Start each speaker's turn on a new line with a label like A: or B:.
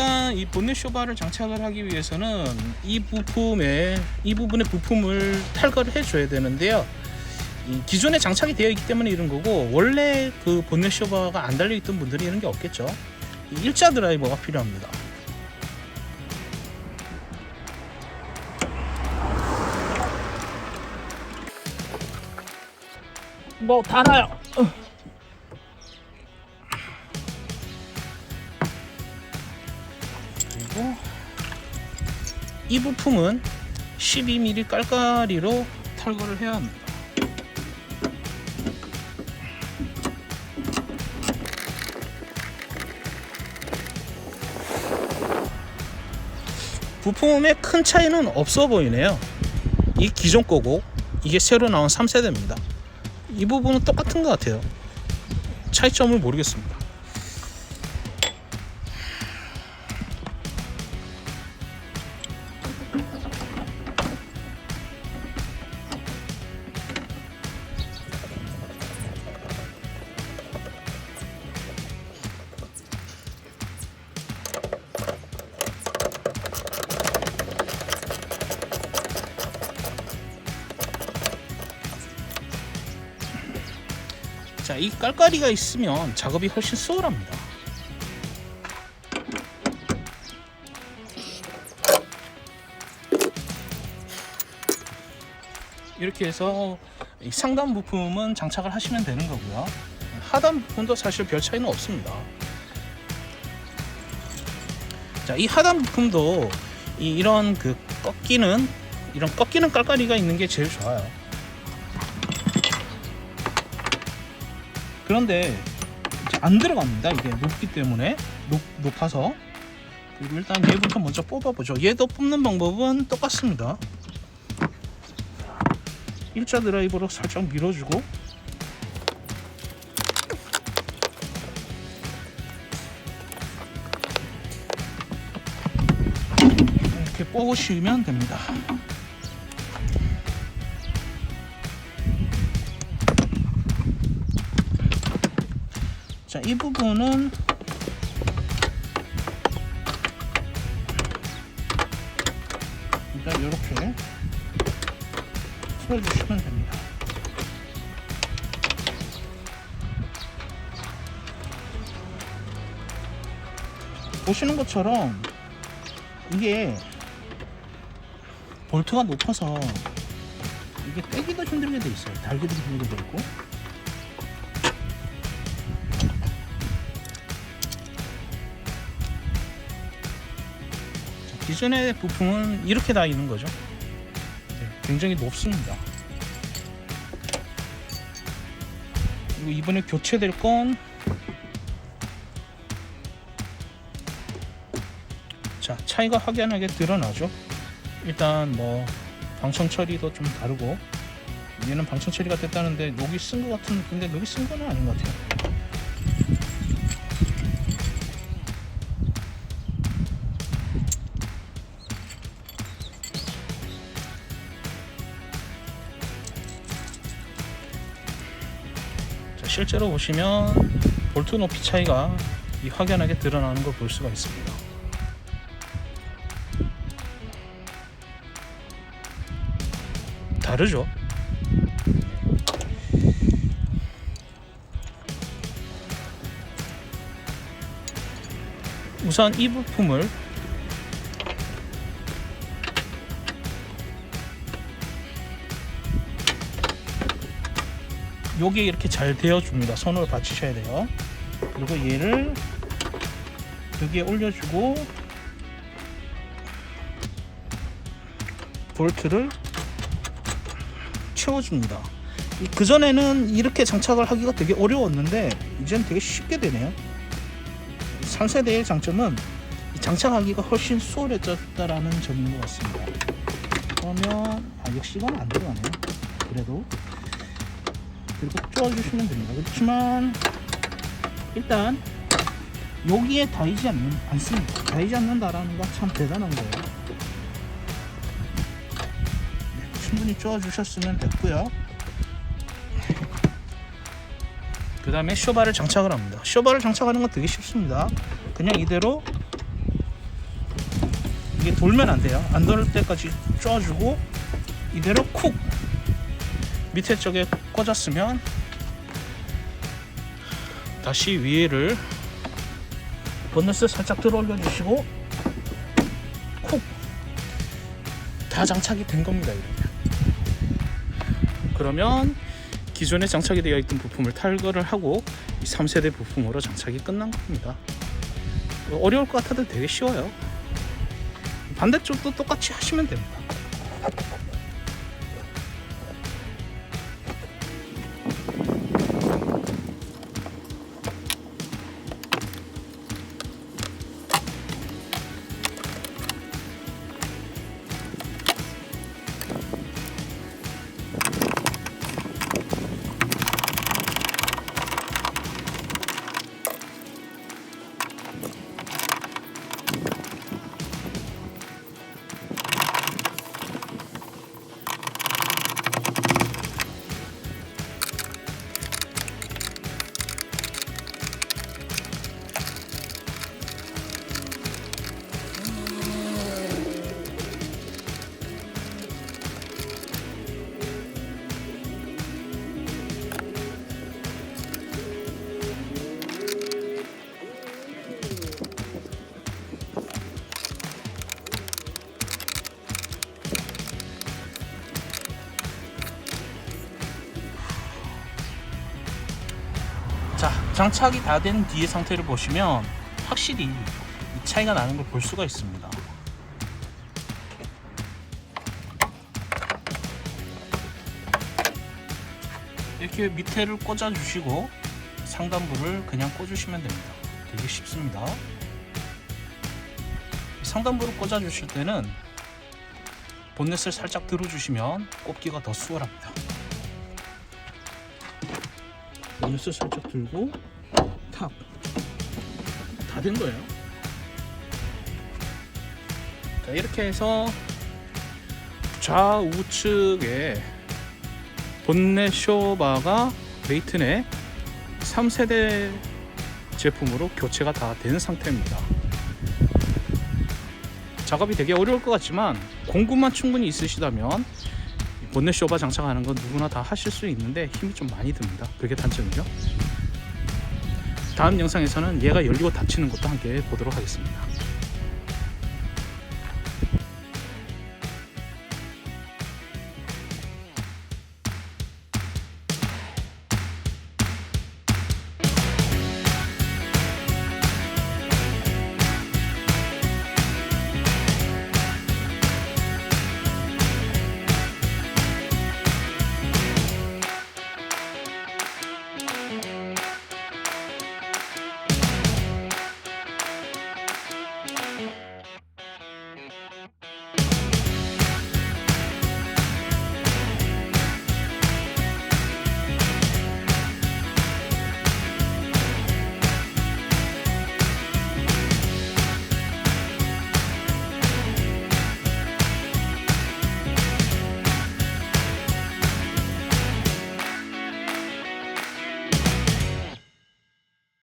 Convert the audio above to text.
A: 일단 이 본넷 쇼바를 장착을 하기 위해서는 이 부품에 이 부분의 부품을 탈거를 해줘야 되는데요. 이 기존에 장착이 되어 있기 때문에 이런 거고 원래 그 본넷 쇼바가 안 달려 있던 분들이 이런 게 없겠죠. 이 일자 드라이버가 필요합니다. 뭐 달아요. 그리고 이 부품은 12mm 깔깔이로 탈거를 해야 합니다. 부품에 큰 차이는 없어 보이네요. 이 기존 거고 이게 새로 나온 3세대입니다. 이 부분은 똑같은 것 같아요. 차이점을 모르겠습니다. 자, 이 깔깔이가 있으면 작업이 훨씬 수월합니다. 이렇게 해서 이 상단 부품은 장착을 하시면 되는 거고요. 하단 부품도 사실 별 차이는 없습니다. 자, 이 하단 부품도 이, 이런 그 꺾이는 이런 꺾이는 깔깔이가 있는 게 제일 좋아요. 그런데 안 들어갑니다. 이게 높기 때문에 높, 높아서 그리고 일단 얘부터 먼저 뽑아보죠. 얘도 뽑는 방법은 똑같습니다. 일자 드라이버로 살짝 밀어주고 이렇게 뽑으시면 됩니다. 자, 이 부분은 일단 이렇게 풀어주시면 됩니다. 보시는 것처럼 이게 볼트가 높아서 이게 빼기도 힘들게 돼 있어요. 달기도 힘들게 돼 있고. 기존의 부품은 이렇게 다 있는 거죠. 네, 굉장히 높습니다. 그리고 이번에 교체될 건 자, 차이가 확연하게 드러나죠. 일단 뭐 방청 처리도 좀 다르고 얘는 방청 처리가 됐다는데 녹이 쓴것 같은 근데 녹이 쓴 거는 아닌 것 같아요. 실제로 보시면 볼트 높이 차이가 이 확연하게 드러나는 걸 볼 수가 있습니다. 다르죠? 우선 이 부품을 요게 이렇게 잘 되어줍니다. 손으로 받치셔야 돼요. 그리고 얘를 여기에 올려주고 볼트를 채워줍니다. 그 전에는 이렇게 장착을 하기가 되게 어려웠는데 이제는 되게 쉽게 되네요. 3세대의 장점은 이 장착하기가 훨씬 수월해졌다라는 점인 것 같습니다. 그러면 아 역시 이건 안 들어가네요. 그래도 그리고 쪼아주시면 됩니다. 그렇지만 일단 여기에 닿이지 않는, 않습니다. 닿이지 않는다라는 건 참 대단한 거예요. 네, 충분히 쪼아주셨으면 됐고요. 그 다음에 쇼바를 장착을 합니다. 쇼바를 장착하는 건 되게 쉽습니다. 그냥 이대로 이게 돌면 안 돼요. 안돌 때까지 쪼아주고 이대로 쿡 밑에 쪽에 꽂았으면 다시 위에를 본넷을 살짝 들어 올려 주시고 쿡다 장착이 된 겁니다 이러면 그러면 기존에 장착이 되어 있던 부품을 탈거를 하고 이 3세대 부품으로 장착이 끝난 겁니다. 어려울 것 같아도 되게 쉬워요. 반대쪽도 똑같이 하시면 됩니다 장착이 다 된 뒤의 상태를 보시면 확실히 이 차이가 나는 걸 볼 수가 있습니다. 이렇게 밑에를 꽂아 주시고 상단부를 그냥 꽂으시면 됩니다. 되게 쉽습니다. 상단부를 꽂아 주실 때는 본넷을 살짝 들어 주시면 꼽기가 더 수월합니다. 본넷을 살짝 들고 탑 다 된 거예요? 자 이렇게 해서 좌우측에 본넷 쇼바가 레이튼의 3세대 제품으로 교체가 다 된 상태입니다. 작업이 되게 어려울 것 같지만 공구만 충분히 있으시다면 본넷 쇼바 장착하는 건 누구나 다 하실 수 있는데 힘이 좀 많이 듭니다. 그게 단점이죠 다음 영상에서는 얘가 열리고 닫히는 것도 함께 보도록 하겠습니다